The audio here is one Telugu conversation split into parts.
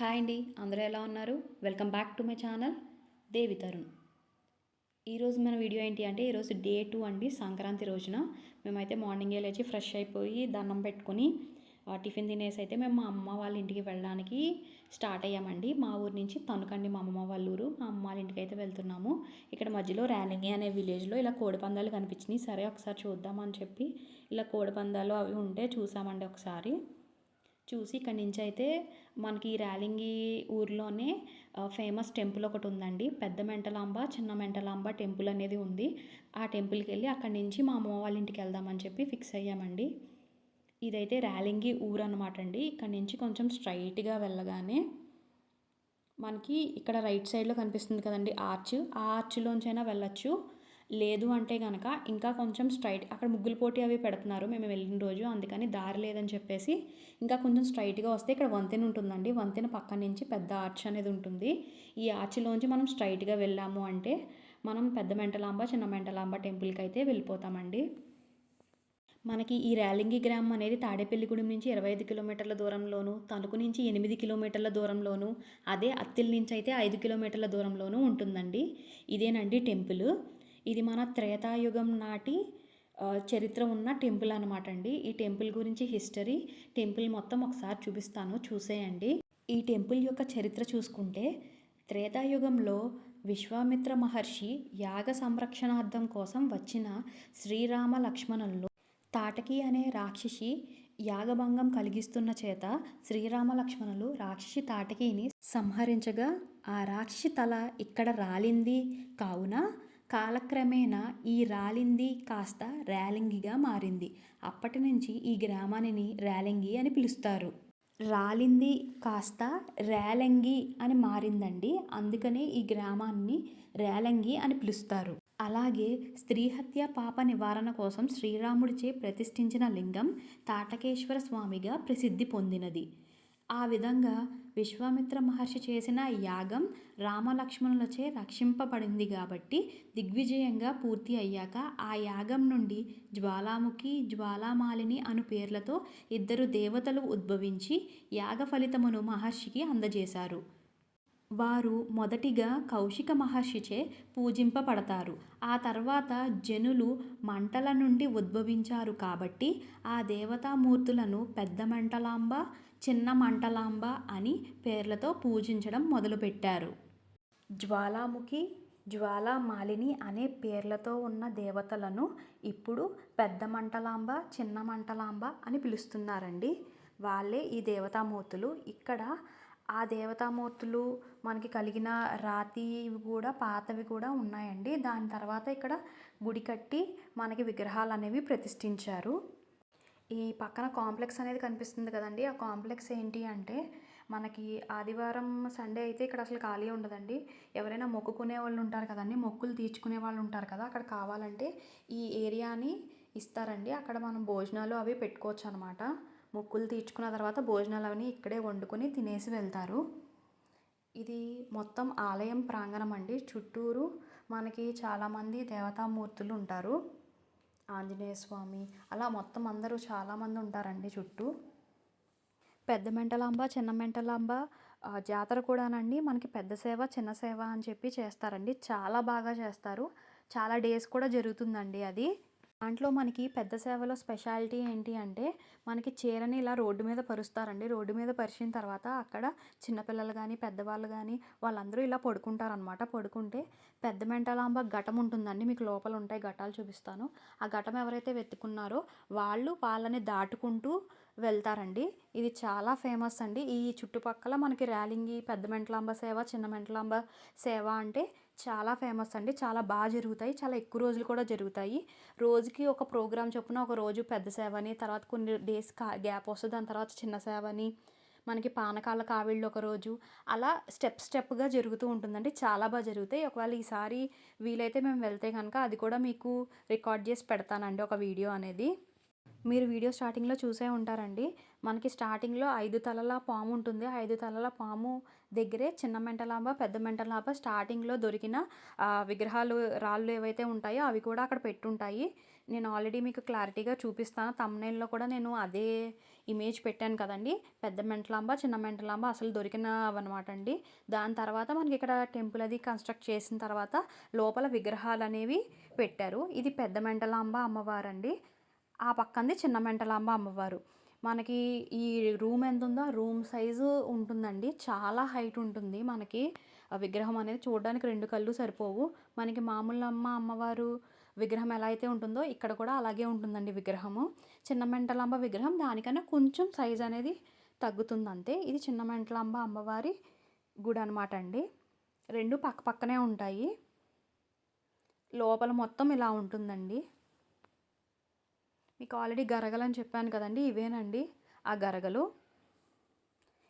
హాయ్ అండి అందరూ ఎలా ఉన్నారు? Welcome back to my channel Devi Tarun. ఈరోజు మన వీడియో ఏంటి అంటే ఈరోజు డే టూ అండి సంక్రాంతి రోజున. మేమైతే మార్నింగే లేచి ఫ్రెష్ అయిపోయి దండం పెట్టుకొని ఆ, టిఫిన్ తినేసి అయితే మేము మా అమ్మ వాళ్ళ ఇంటికి వెళ్ళడానికి స్టార్ట్ అయ్యామండి. మా ఊరు నుంచి తణుకండి మా అమ్మమ్మ వాళ్ళ ఊరు. మా అమ్మ వాళ్ళ ఇంటికి అయితే వెళ్తున్నాము. ఇక్కడ మధ్యలో ర్యాలింగి అనే విలేజ్లో ఇలా కోడి పందాలు కనిపించినాయి. సరే ఒకసారి చూద్దామని చెప్పి ఇలా కోడి పందాలు అవి ఉంటే చూసామండి ఒకసారి. చూసి ఇక్కడి నుంచి అయితే మనకి ర్యాలింగి ఊర్లోనే ఫేమస్ టెంపుల్ ఒకటి ఉందండి. పెద్ద మెంటలాంబ చిన్న మెంటలాంబ టెంపుల్ అనేది ఉంది. ఆ టెంపుల్కి వెళ్ళి అక్కడి నుంచి మా అమ్మ వాళ్ళ ఇంటికి వెళ్దామని చెప్పి ఫిక్స్ అయ్యామండి. ఇదైతే ర్యాలింగి ఊరు అనమాట అండి. ఇక్కడి నుంచి కొంచెం స్ట్రైట్గా వెళ్ళగానే మనకి ఇక్కడ రైట్ సైడ్లో కనిపిస్తుంది కదండి ఆర్చ్. ఆ ఆర్చ్లోంచైనా వెళ్ళొచ్చు. లేదు అంటే కనుక ఇంకా కొంచెం స్ట్రైట్ అక్కడ ముగ్గులు పోటీ అవి పెడుతున్నారు మేము వెళ్ళిన రోజు అందుకని దారి లేదని చెప్పేసి ఇంకా కొంచెం స్ట్రైట్గా వస్తే ఇక్కడ వంతెన ఉంటుందండి. వంతెన పక్క నుంచి పెద్ద ఆర్చ్ అనేది ఉంటుంది. ఈ ఆర్చ్లోంచి మనం స్ట్రైట్గా వెళ్ళాము అంటే మనం పెద్ద మెంటలాంబ చిన్న మెంటలాంబ టెంపుల్కి అయితే వెళ్ళిపోతామండి. మనకి ఈ ర్యాలింగి గ్రామం అనేది తాడేపల్లిగూడెం నుంచి ఇరవై ఐదు కిలోమీటర్ల దూరంలోను తణుకు నుంచి ఎనిమిది కిలోమీటర్ల దూరంలోను అదే అత్తిల్ నుంచి అయితే ఐదు కిలోమీటర్ల దూరంలోనూ ఉంటుందండి. ఇదేనండి టెంపుల్. ఇది మన త్రేతాయుగం నాటి చరిత్ర ఉన్న టెంపుల్ అనమాట అండి ఈ టెంపుల్ గురించి హిస్టరీ టెంపుల్ మొత్తం ఒకసారి చూపిస్తాను చూసేయండి. ఈ టెంపుల్ యొక్క చరిత్ర చూసుకుంటే త్రేతాయుగంలో విశ్వామిత్ర మహర్షి యాగ సంరక్షణార్థం కోసం వచ్చిన శ్రీరామ లక్ష్మణుల్లో తాటకి అనే రాక్షసి యాగభంగం కలిగిస్తున్న చేత శ్రీరామ లక్ష్మణులు రాక్షసి తాటకిని సంహరించగా ఆ రాక్షసి తల ఇక్కడ రాలింది. కావున కాలక్రమేణా ఈ రాలింది కాస్త రాలింగిగా మారింది. అప్పటి నుంచి ఈ గ్రామాన్ని రాలింగి అని పిలుస్తారు. రాలింది కాస్త రేలంగి అని మారిందండి. అందుకనే ఈ గ్రామాన్ని రేలంగి అని పిలుస్తారు. అలాగే స్త్రీ హత్య పాప నివారణ కోసం శ్రీరాముడిచే ప్రతిష్ఠించిన లింగం తాటకేశ్వర స్వామిగా ప్రసిద్ధి పొందినది. ఆ విధంగా విశ్వామిత్ర మహర్షి చేసిన యాగం రామలక్ష్మణులచే రక్షింపబడింది కాబట్టి దిగ్విజయంగా పూర్తి అయ్యాక ఆ యాగం నుండి జ్వాలాముఖి జ్వాలామాలిని అను పేర్లతో ఇద్దరు దేవతలు ఉద్భవించి యాగ ఫలితమును మహర్షికి అందజేశారు. వారు మొదటిగా కౌశిక మహర్షిచే పూజింపబడతారు. ఆ తర్వాత జనులు మంటల నుండి ఉద్భవించారు కాబట్టి ఆ దేవతామూర్తులను పెద్ద మంటలాంబ చిన్న మంటలాంబ అని పేర్లతో పూజించడం మొదలుపెట్టారు. జ్వాలాముఖి జ్వాలామాలిని అనే పేర్లతో ఉన్న దేవతలను ఇప్పుడు పెద్ద మంటలాంబ చిన్న మంటలాంబ అని పిలుస్తున్నారండి. వాళ్ళే ఈ దేవతామూర్తులు. ఇక్కడ ఆ దేవతామూర్తులు మనకి కలిగిన రాతివి కూడా పాతవి కూడా ఉన్నాయండి. దాని తర్వాత ఇక్కడ గుడి కట్టి మనకి విగ్రహాలు అనేవి ప్రతిష్ఠించారు. ఈ పక్కన కాంప్లెక్స్ అనేది కనిపిస్తుంది కదండి. ఆ కాంప్లెక్స్ ఏంటి అంటే మనకి ఆదివారం సండే అయితే ఇక్కడ అసలు ఖాళీ ఉండదండి. ఎవరైనా మొక్కుకునే వాళ్ళు ఉంటారు కదండి. మొక్కులు తీర్చుకునే వాళ్ళు ఉంటారు కదా. అక్కడ కావాలంటే ఈ ఏరియాని ఇస్తారండి. అక్కడ మనం భోజనాలు అవి పెట్టుకోవచ్చు అనమాట మొక్కులు తీర్చుకున్న తర్వాత భోజనాలు అవన్నీ ఇక్కడే వండుకొని తినేసి వెళ్తారు. ఇది మొత్తం ఆలయం ప్రాంగణం అండి. చుట్టూరు మనకి చాలామంది దేవతామూర్తులు ఉంటారు. ఆంజనేయ స్వామి అలా మొత్తం అందరూ చాలామంది ఉంటారండి చుట్టూ. పెద్ద మెంటలాంబ చిన్న మెంటలాంబ జాతర కూడానండి మనకి పెద్ద సేవ చిన్న సేవ అని చెప్పి చేస్తారండి. చాలా బాగా చేస్తారు. చాలా డేస్ కూడా జరుగుతుందండి అది. దాంట్లో మనకి పెద్ద సేవలో స్పెషాలిటీ ఏంటి అంటే మనకి చీరని ఇలా రోడ్డు మీద పరుస్తారండి. రోడ్డు మీద పరిచిన తర్వాత అక్కడ చిన్నపిల్లలు కానీ పెద్దవాళ్ళు కానీ వాళ్ళందరూ ఇలా పడుకుంటారనమాట పడుకుంటే పెద్ద మెంటలాంబ ఘటం ఉంటుందండి. మీకు లోపల ఉంటాయి ఘటాలు చూపిస్తాను. ఆ ఘటం ఎవరైతే వెతుకున్నారో వాళ్ళు వాళ్ళని దాటుకుంటూ వెళ్తారండి. ఇది చాలా ఫేమస్ అండి. ఈ చుట్టుపక్కల మనకి ర్యాలింగి పెద్ద మెంటలాంబ సేవ చిన్న మెంటలాంబ సేవ అంటే చాలా ఫేమస్ అండి. చాలా బాగా జరుగుతాయి. చాలా ఎక్కువ రోజులు కూడా జరుగుతాయి. రోజుకి ఒక ప్రోగ్రామ్ చొప్పున ఒక రోజు పెద్ద సేవని తర్వాత కొన్ని డేస్ కా గ్యాప్ వస్తుంది. దాని తర్వాత చిన్న సేవని మనకి పానకాల కావిళ్ళు ఒక రోజు అలా స్టెప్ స్టెప్గా జరుగుతూ ఉంటుందండి. చాలా బాగా జరుగుతాయి. ఒకవేళ ఈసారి వీలైతే మేము వెళ్తే కనుక అది కూడా మీకు రికార్డ్ చేసి పెడతానండి ఒక వీడియో అనేది. మీరు వీడియో స్టార్టింగ్లో చూసే ఉంటారండి. మనకి స్టార్టింగ్లో ఐదు తలల పాము ఉంటుంది. ఐదు తలల పాము దగ్గరే చిన్న మెంటలాంబ పెద్ద మెంటలాంబ స్టార్టింగ్లో దొరికిన విగ్రహాలు రాళ్ళు ఏవైతే ఉంటాయో అవి కూడా అక్కడ పెట్టుంటాయి. నేను ఆల్రెడీ మీకు క్లారిటీగా చూపిస్తాను. తమ్నైల్లో కూడా నేను అదే ఇమేజ్ పెట్టాను కదండి. పెద్ద మెంటలాంబ చిన్న మెంటలాంబ అసలు దొరికినవన్నమాట అండి దాని తర్వాత మనకి ఇక్కడ టెంపుల్ అది కన్స్ట్రక్ట్ చేసిన తర్వాత లోపల విగ్రహాలు అనేవి పెట్టారు. ఇది పెద్ద మెంటలాంబ అమ్మవారు అండి ఆ పక్కంది చిన్న మెంటలాంబ అమ్మవారు. మనకి ఈ రూమ్ ఎంత ఉందో ఆ రూమ్ సైజు ఉంటుందండి. చాలా హైట్ ఉంటుంది మనకి. ఆ విగ్రహం అనేది చూడడానికి రెండు కళ్ళు సరిపోవు. మనకి మామూలు అమ్మ అమ్మవారు విగ్రహం ఎలా అయితే ఉంటుందో ఇక్కడ కూడా అలాగే ఉంటుందండి విగ్రహము. చిన్న మెంటలాంబ విగ్రహం దానికన్నా కొంచెం సైజ్ అనేది తగ్గుతుంది అంతే ఇది చిన్న మెంటలాంబ అమ్మవారి గుడి అనమాట అండి. రెండు పక్క పక్కనే ఉంటాయి. లోపల మొత్తం ఇలా ఉంటుందండి. మీకు ఆల్రెడీ గరగలు అని చెప్పాను కదండి ఇవేనండి ఆ గరగలు.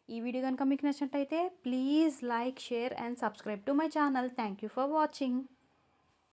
ఈ వీడియో కనుక మీకు నచ్చినట్టయితే please like share and subscribe to my channel. Thank you for watching.